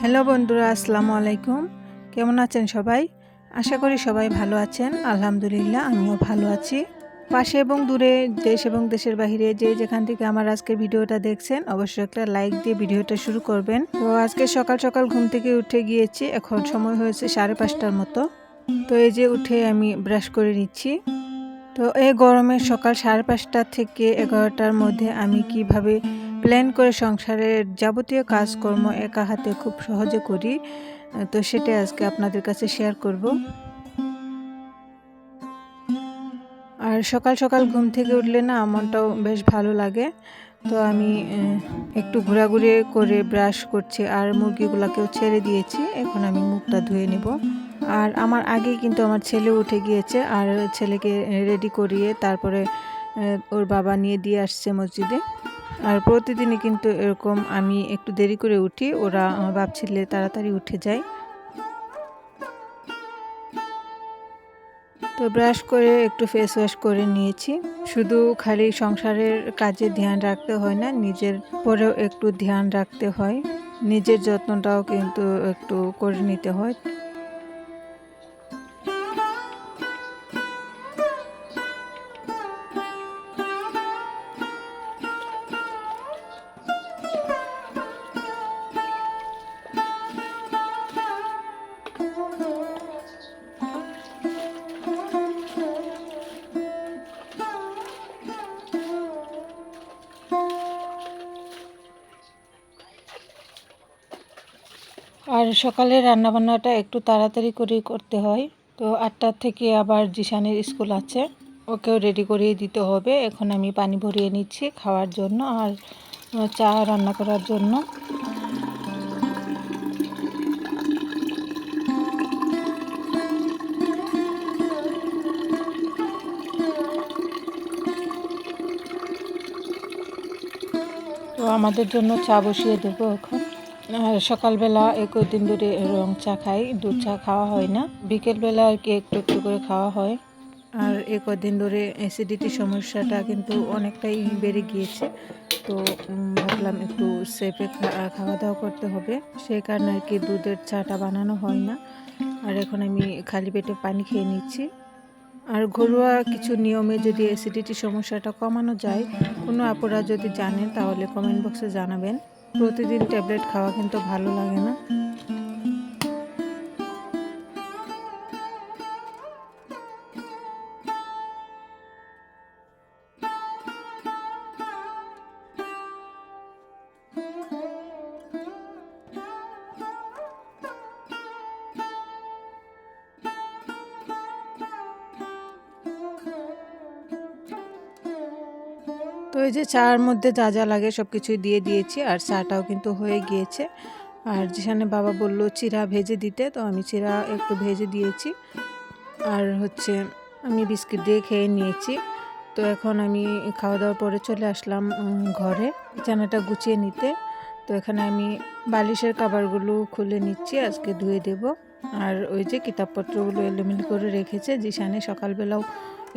Hello বন্ধুরা, আসসালামু আলাইকুম। কেমন আছেন সবাই? আশা করি সবাই ভালো আছেন। আলহামদুলিল্লাহ, আমিও ভালো আছি। পাশে এবং দূরে দেশ এবং দেশের বাইরে যে যেখান থেকে আমার আজকের ভিডিওটা দেখছেন, অবশ্যই একটা লাইক দিয়ে ভিডিওটা শুরু করবেন। তো আজকে সকাল সকাল ঘুম থেকে উঠে গিয়েছি, এখন সময় হয়েছে সাড়ে পাঁচটার মতো। তো এই যে উঠে আমি ব্রাশ করে নিচ্ছি। তো এই গরমের সকাল সাড়ে পাঁচটা থেকে এগারোটার মধ্যে আমি কীভাবে প্ল্যান করে সংসারের যাবতীয় কাজকর্ম একা হাতে খুব সহজে করি, তো সেটা আজকে আপনাদের কাছে শেয়ার করব। আর সকাল সকাল ঘুম থেকে উঠলে না মনটাও বেশ ভালো লাগে, তো আমি একটু ঘোরাঘুরি করে ব্রাশ করছি আর মুরগিগুলোকেও ছেড়ে দিয়েছি, এখন আমি মুখটা ধুয়ে নেব। আর আমার আগেই কিন্তু আমার ছেলে উঠে গিয়েছে আর ছেলেকে রেডি করিয়ে তারপরে ওর বাবা নিয়ে দিয়ে আসছে মসজিদে। আর প্রতিদিনই কিন্তু এরকম আমি একটু দেরি করে উঠি, ওরা আমার বাপ ছেলে তাড়াতাড়ি উঠে যায়। তো ব্রাশ করে একটু ফেস ওয়াশ করে নিয়েছি। শুধু খালি সংসারের কাজে ধ্যান রাখতে হয় না, নিজের পরেও একটু ধ্যান রাখতে হয়। নিজের যত্নটাও কিন্তু একটু করে নিতে হয়। আর সকালে রান্নাবান্নাটা একটু তাড়াতাড়ি করেই করতে হয়। তো আটটার থেকে আবার জিশানের স্কুল আছে। ওকেও রেডি করিয়ে দিতে হবে। এখন আমি পানি ভরিয়ে নিচ্ছি খাওয়ার জন্য আর চা রান্না করার জন্য। তো আমাদের জন্য চা বসিয়ে দেবো এখন। সকালবেলা একই দিন ধরে রং চা খাই, দুধ চা খাওয়া হয় না। বিকেলবেলা আর কি একটু একটু করে খাওয়া হয়। আর এ কদিন ধরে অ্যাসিডিটির সমস্যাটা কিন্তু অনেকটাই বেড়ে গিয়েছে। তো ভাবলাম একটু সেফে খাওয়া দাওয়া করতে হবে। সেই কারণে আর কি দুধের চাটা বানানো হয় না। আর এখন আমি খালি পেটে পানি খেয়ে নিচ্ছি। আর ঘরোয়া কিছু নিয়মে যদি অ্যাসিডিটির সমস্যাটা কমানো যায়, কোনো আপুরা যদি জানেন তাহলে কমেন্ট বক্সে জানাবেন। প্রতিদিন ট্যাবলেট খাওয়া কিন্তু ভালো লাগে না। তো এই যে চার মধ্যে যা যা লাগে সব কিছুই দিয়ে দিয়েছি, আর চাটাও কিন্তু হয়ে গিয়েছে। আর যেখানে বাবা বলল চিরা ভেজে দিতে, তো আমি চিরা একটু ভেজে দিয়েছি। আর হচ্ছে আমি বিস্কিট দিয়ে খেয়ে নিয়েছি। তো এখন আমি খাওয়া দাওয়ার পরে চলে আসলাম ঘরে বিছানাটা গুছিয়ে নিতে। তো এখানে আমি বালিশের কাবারগুলো খুলে নিচ্ছি, আজকে ধুয়ে দেব। আর ওই যে কিতাবপত্রগুলো এলোমেলো করে রেখেছে জিসানে সকালবেলাও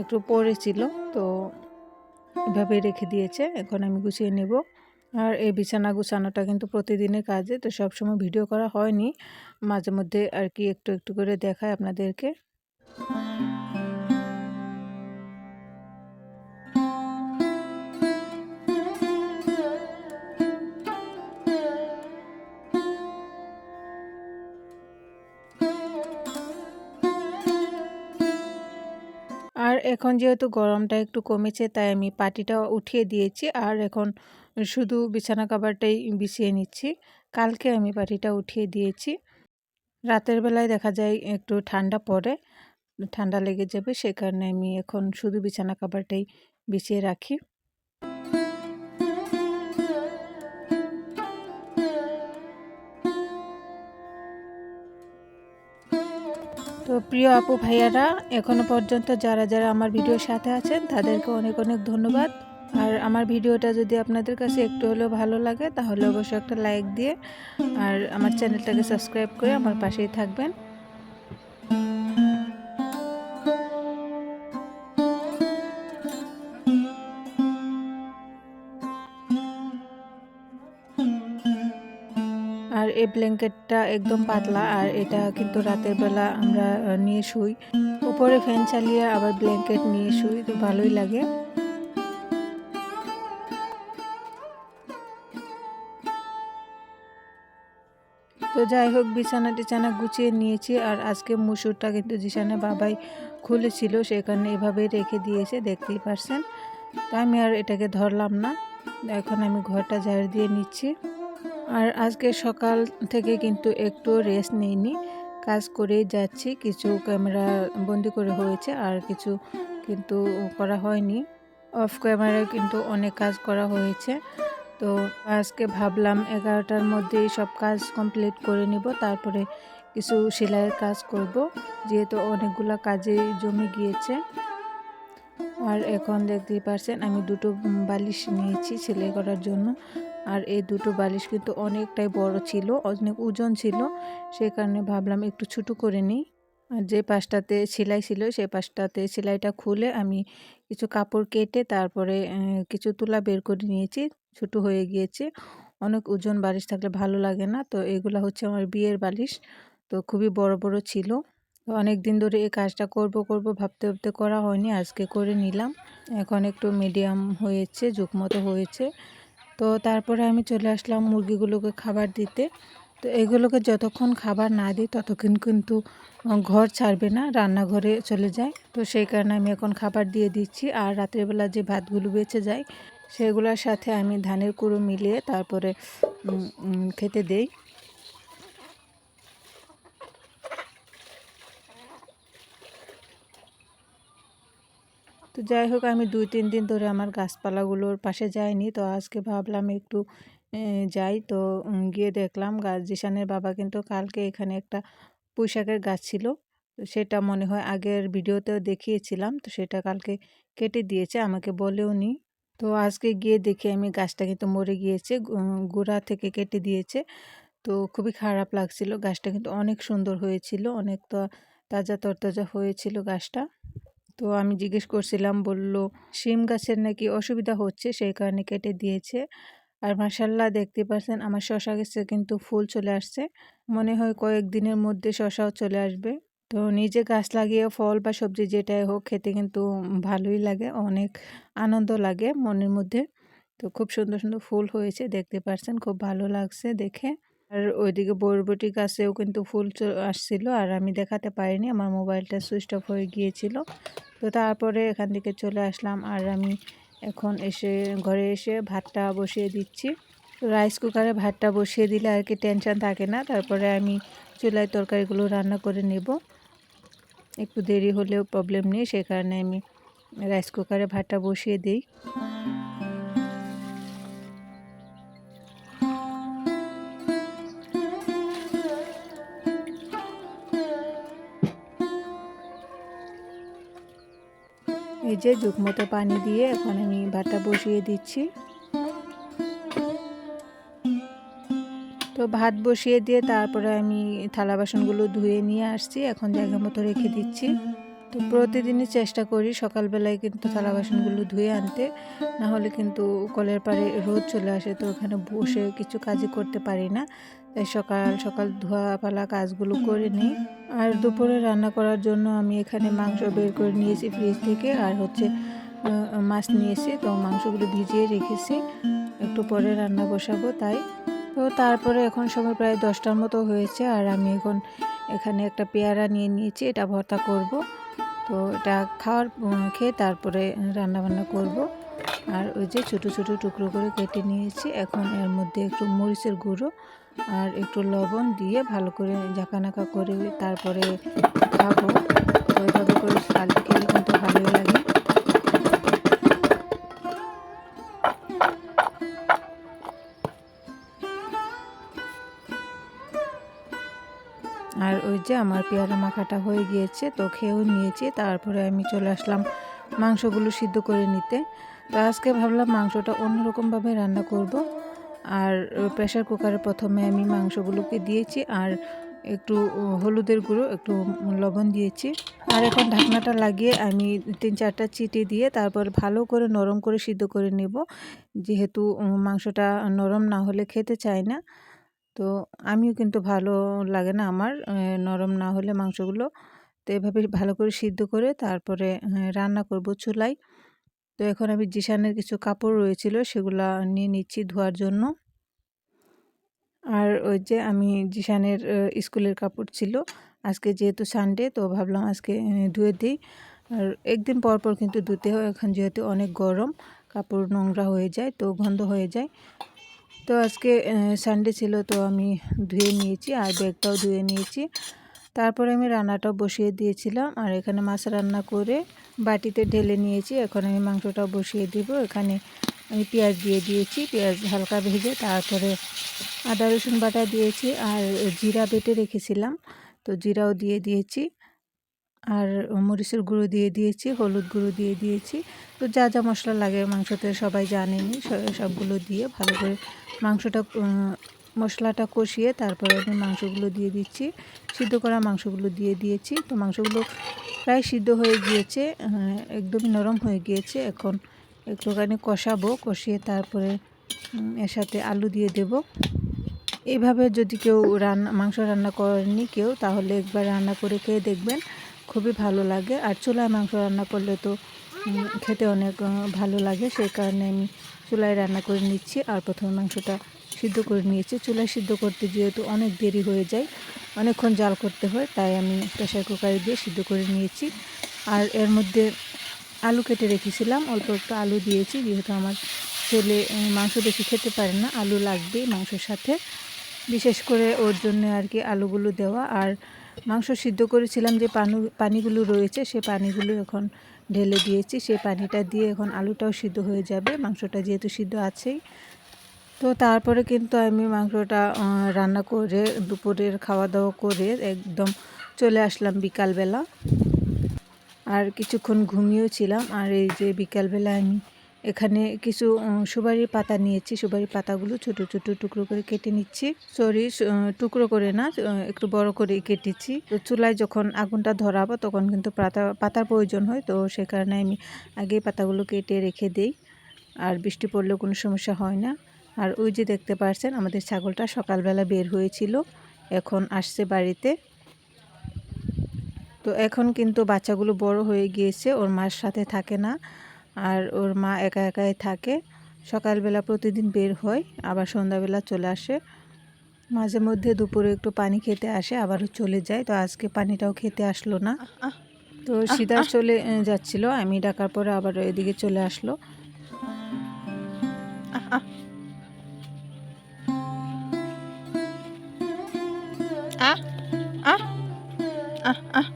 একটু পড়েছিল। তো এভাবে রেখে দিয়েছে। এখন আমি গুছিয়ে নেব। আর এই বিছানা গুছানোটা কিন্তু প্রতিদিনের কাজে, তো সবসময় ভিডিও করা হয়নি। মাঝে মধ্যে আর কি একটু একটু করে দেখায় আপনাদেরকে। এখন যেহেতু গরমটা একটু কমেছে, তাই আমি পাটিটা উঠিয়ে দিয়েছি আর এখন শুধু বিছানা কাবারটাই বিছিয়ে নিচ্ছি। কালকে আমি পাটিটা উঠিয়ে দিয়েছি। রাতের বেলায় দেখা যায় একটু ঠান্ডা পড়ে, ঠান্ডা লেগে যাবে, সে কারণে আমি এখন শুধু বিছানা কাবারটাই বিছিয়ে রাখি। তো প্রিয় আপু ভাইয়ারা এখনও পর্যন্ত যারা যারা আমার ভিডিওর সাথে আছেন, তাদেরকে অনেক অনেক ধন্যবাদ। আর আমার ভিডিওটা যদি আপনাদের কাছে একটু হলেও ভালো লাগে, তাহলে অবশ্যই একটা লাইক দিয়ে আর আমার চ্যানেলটাকে সাবস্ক্রাইব করে আমার পাশেই থাকবেন। আর এই ব্ল্যাঙ্কেটটা একদম পাতলা আর এটা কিন্তু রাতের বেলা আমরা নিয়ে শুই। উপরে ফ্যান চালিয়ে আবার ব্ল্যাঙ্কেট নিয়ে শুই, তো ভালোই লাগে। তো যাই হোক, বিছানা টিছানা গুছিয়ে নিয়েছি আর আজকে মুসুরটা কিন্তু জিসানে বাবাই খুলেছিল, সেখানে এভাবে রেখে দিয়েছে, দেখতেই পারছেন। তো আমি আর এটাকে ধরলাম না। এখন আমি ঘরটা ঝাড় দিয়ে নিচ্ছি। আর আজকে সকাল থেকে কিন্তু একটু রেস্ট নেইনি। কাজ করেই যাচ্ছি, কিছু ক্যামেরা বন্দি করে হয়েছে আর কিছু কিন্তু করা হয়নি। অফ ক্যামেরায় কিন্তু অনেক কাজ করা হয়েছে। তো আজকে ভাবলাম এগারোটার মধ্যেই সব কাজ কমপ্লিট করে নিব, তারপরে কিছু সেলাইয়ের কাজ করব, যেহেতু অনেকগুলো কাজে জমে গিয়েছে। আর এখন দেখতেই পারছেন, আমি দুটো বালিশ নিয়েছি সেলাই করার জন্য। আর এই দুটো বালিশ কিন্তু অনেকটাই বড় ছিল, অনেক ওজন ছিল। সেই কারণে ভাবলাম একটু ছোটো করে নিই। আর যে পাশটাতে সেলাই ছিল সেই পাশটাতে সেলাইটা খুলে আমি কিছু কাপড় কেটে তারপরে কিছু তুলা বের করে নিয়েছি। ছোটো হয়ে গিয়েছে। অনেক ওজন বালিশ থাকলে ভালো লাগে না। তো এগুলো হচ্ছে আমার বিয়ের বালিশ। তো খুবই বড় বড় ছিল। অনেক দিন ধরে এই কাজটা করব করব, ভাবতে ভাবতে করা হয়নি। আজকে করে নিলাম। এখন একটু মিডিয়াম হয়েছে মতো হয়েছে। তো তারপরে আমি চলে আসলাম মুরগিগুলোকে খাবার দিতে। তো এগুলোকে যতক্ষণ খাবার না দিই, ততক্ষণ কিন্তু ঘর ছাড়বে না, রান্নাঘরে চলে যায়। তো সেই কারণে আমি এখন খাবার দিয়ে দিচ্ছি। আর রাত্রেবেলা যে ভাতগুলো বেঁচে যায়, সেগুলোর সাথে আমি ধানের কুড়ো মিলিয়ে তারপরে খেতে দেই। তো যাই হোক, আমি দুই, তিন দিন ধরে আমার গাছপালাগুলোর পাশে যাইনি। তো আজকে ভাবলাম একটু যাই। তো গিয়ে দেখলাম গাছ জিসানের বাবা কিন্তু কালকে এখানে একটা পুঁইশাকের গাছ ছিল। তো সেটা মনে হয় আগের ভিডিওতেও দেখিয়েছিলাম। তো সেটা কালকে কেটে দিয়েছে, আমাকে বলেও নি। তো আজকে গিয়ে দেখি আমি গাছটা কিন্তু মরে গিয়েছে গোড়া থেকে কেটে দিয়েছে। তো খুবই খারাপ লাগছিল। গাছটা কিন্তু অনেক সুন্দর হয়েছিল অনেক তো তাজা তরতাজা হয়েছিল গাছটা। তো আমি জিজ্ঞেস করছিলাম, বলল, শিম গাছের নাকি অসুবিধা হচ্ছে? সেই কারণে কেটে দিয়েছে। আর মাসাল্লাহ দেখতে পাচ্ছেন আমার শশা গাছে কিন্তু ফুল চলে আসছে। মনে হয় কয়েকদিনের মধ্যে শশাও চলে আসবে। তো নিজে গাছ লাগিয়ে ফল বা সবজি যেটাই হোক খেতে কিন্তু ভালোই লাগে, অনেক আনন্দ লাগে মনের মধ্যে। তো খুব সুন্দর সুন্দর ফুল হয়েছে, দেখতে পাচ্ছেন খুব ভালো লাগছে দেখে। আর ওইদিকে বরবটি গাছেও কিন্তু ফুল আসছিল আর আমি দেখাতে পারিনি, আমার মোবাইলটা সুইচ অফ হয়ে গিয়েছিল। তো তারপরে এখান থেকে চলে আসলাম আর আমি এখন এসে, ঘরে এসে ভাতটা বসিয়ে দিচ্ছি। রাইস কুকারে ভাতটা বসিয়ে দিলে আর কি টেনশন থাকে না, তারপরে আমি চুলায় তরকারিগুলো রান্না করে নেব। একটু দেরি হলেও প্রবলেম নেই সে কারণে আমি রাইস কুকারে ভাতটা বসিয়ে দিই। এই যে মতো পানি দিয়ে এখন আমি ভাতটা বসিয়ে দিচ্ছি। তো ভাত বসিয়ে দিয়ে তারপরে আমি থালা বাসনগুলো ধুয়ে নিয়ে আসছি, এখন জায়গা মতো রেখে দিচ্ছি। তো প্রতিদিনই চেষ্টা করি সকালবেলায় কিন্তু থালা বাসনগুলো ধুয়ে আনতে। না হলে কিন্তু কলের পাড়ে রোদ চলে আসে, তো ওখানে বসে কিছু কাজই করতে পারি না। তাই সকাল সকাল ধোয়া পালা কাজগুলো করে নিই। আর দুপুরে রান্না করার জন্য আমি এখানে মাংস বের করে নিয়েছি ফ্রিজ থেকে। আর হচ্ছে মাছ নিয়েছি তো মাংসগুলো ভিজিয়ে রেখেছি। একটু পরে রান্না বসাবো তাই। তো তারপরে এখন সময় প্রায় দশটার মতো হয়েছে। আর আমি এখন এখানে একটা পেয়ারা নিয়ে নিয়েছি, এটা ভর্তা করব। তো এটা খাওয়ার খেয়ে তারপরে রান্নাবান্না করব। আর ওই যে ছোটো ছোটো টুকরো করে কেটে নিয়েছি। এখন এর মধ্যে একটু মরিচের গুঁড়ো আর একটু লবণ দিয়ে ভালো করে ঝাঁকানাকা করে তারপরে খাব। তো এভাবে করে খেলে কিন্তু ভালোই লাগে। যে আমার পেয়ারা মাখাটা হয়ে গিয়েছে, তো খেয়েও নিয়েছি। তারপরে আমি চলে আসলাম মাংসগুলো সিদ্ধ করে নিতে। তো আজকে ভাবলাম মাংসটা অন্যরকমভাবে রান্না করব। আর প্রেশার কুকারে প্রথমে আমি মাংসগুলোকে দিয়েছি আর একটু হলুদের গুঁড়ো, একটু লবণ দিয়েছি। আর এখন ঢাকনাটা লাগিয়ে আমি তিন চারটা চিটি দিয়ে তারপর ভালো করে নরম করে সিদ্ধ করে নেব। যেহেতু মাংসটা নরম না হলে খেতে চায় না। তো আমিও কিন্তু ভালো লাগে না আমার নরম না হলে মাংসগুলো। তো এভাবে ভালো করে সিদ্ধ করে তারপরে রান্না করব চুলায়। তো এখন আমি জিশানের কিছু কাপড় রয়েছিল সেগুলো নিয়ে নিচ্ছি ধোয়ার জন্য। আর ওই যে আমি জিশানের স্কুলের কাপড় ছিল। আজকে যেহেতু সানডে তো ভাবলাম আজকে ধুয়ে দিই। আর একদিন পর পর কিন্তু ধুতে হয়, এখন যেহেতু অনেক গরম, কাপড় নোংরা হয়ে যায় তো গন্ধ হয়ে যায়। তো আজকে সানডে ছিল, তো আমি ধুয়ে নিয়েছি, আর ব্যাগটাও ধুয়ে নিয়েছি। তারপরে আমি রান্নাটাও বসিয়ে দিয়েছিলাম, আর এখানে মাছ রান্না করে বাটিতে ঢেলে নিয়েছি। এখন আমি মাংসটাও বসিয়ে দিব। এখানে আমি পেঁয়াজ দিয়ে দিয়েছি, পেঁয়াজ হালকা ভেজে তারপরে আদা রসুন বাটা দিয়েছি, আর জিরা বেটে রেখেছিলাম। তো জিরাও দিয়ে দিয়েছি। আর মরিচের গুঁড়ো দিয়ে দিয়েছি, হলুদ গুঁড়ো দিয়ে দিয়েছি। তো যা যা মশলা লাগে মাংসতে সবাই জানেনি সবগুলো দিয়ে ভালো করে মাংসটা মশলাটা কষিয়ে তারপরে আমি মাংসগুলো দিয়ে দিচ্ছি। সিদ্ধ করা মাংসগুলো দিয়ে দিয়েছি। তো মাংসগুলো প্রায় সিদ্ধ হয়ে গিয়েছে একদমই নরম হয়ে গিয়েছে। এখন একটুখানি কষাবো, কষিয়ে তারপরে এর সাথে আলু দিয়ে দেব। এইভাবে যদি কেউ রান্না মাংস রান্না করেনি কেউ, তাহলে একবার রান্না করে খেয়ে দেখবেন। খুবই ভালো লাগে। আর চুলায় মাংস রান্না করলে তো খেতে অনেক ভালো লাগে। সেই কারণে আমি চুলায় রান্না করে নিচ্ছি। আর প্রথমে মাংসটা সিদ্ধ করে নিয়েছি। চুলায় সিদ্ধ করতে যেহেতু অনেক দেরি হয়ে যায়, অনেকক্ষণ জাল করতে হয়, তাই আমি প্রেশার কুকারে দিয়ে সিদ্ধ করে নিয়েছি। আর এর মধ্যে আলু কেটে রেখেছিলাম। অল্প একটু আলু দিয়েছি, যেহেতু আমার ছেলে মাংস বেশি খেতে পারে না। আলু লাগবেই মাংসের সাথে। বিশেষ করে ওর জন্য আর কি আলুগুলো দেওয়া। আর মাংস সিদ্ধ করেছিলাম যে পানি, পানিগুলো রয়েছে, সে পানিগুলো এখন ঢেলে দিয়েছি। সেই পানিটা দিয়ে এখন আলুটাও সিদ্ধ হয়ে যাবে, মাংসটা যেহেতু সিদ্ধ আছেই। তো তারপরে কিন্তু আমি মাংসটা রান্না করে দুপুরের খাওয়া দাওয়া করে একদম চলে আসলাম বিকালবেলা। আর কিছুক্ষণ ঘুমিয়েও ছিলাম, আর এই যে বিকালবেলা আমি এখানে কিছু সুপারির পাতা নিয়েছি। সুপারির পাতাগুলো ছোট ছোট টুকরো করে কেটে নিচ্ছি। সরি টুকরো করে না একটু বড় করে কেটেছি। তো চুলায় যখন আগুনটা ধরাবো তখন কিন্তু পাতা, পাতার প্রয়োজন হয়, তো সে কারণে আমি আগে পাতাগুলো কেটে রেখে দেই। আর বৃষ্টি পড়লেও কোনো সমস্যা হয় না। আর ওই যে দেখতে পাচ্ছেন আমাদের ছাগলটা সকালবেলা বের হয়েছিল। এখন আসছে বাড়িতে। তো এখন কিন্তু বাচ্চাগুলো বড় হয়ে গিয়েছে, ওর মার সাথে থাকে না। আর ওর মা একা একাই থাকে। সকালবেলা প্রতিদিন বের হয় আবার সন্ধ্যাবেলা চলে আসে। মাঝে মধ্যে দুপুরে একটু পানি খেতে আসে আবারও চলে যায়। তো আজকে পানিটাও খেতে আসলো না। তো সিধা চলে আহ, যাচ্ছিল। আমি ডাকার পরে আবার এদিকে চলে আসলো। Ah, ah, ah, ah,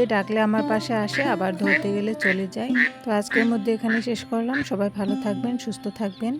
যে ডাকলে আমার পাশে আসে, আবার ধরতে গেলে চলে যায়। তো আজকের মধ্যে এখানে শেষ করলাম। সবাই ভালো থাকবেন, সুস্থ থাকবেন।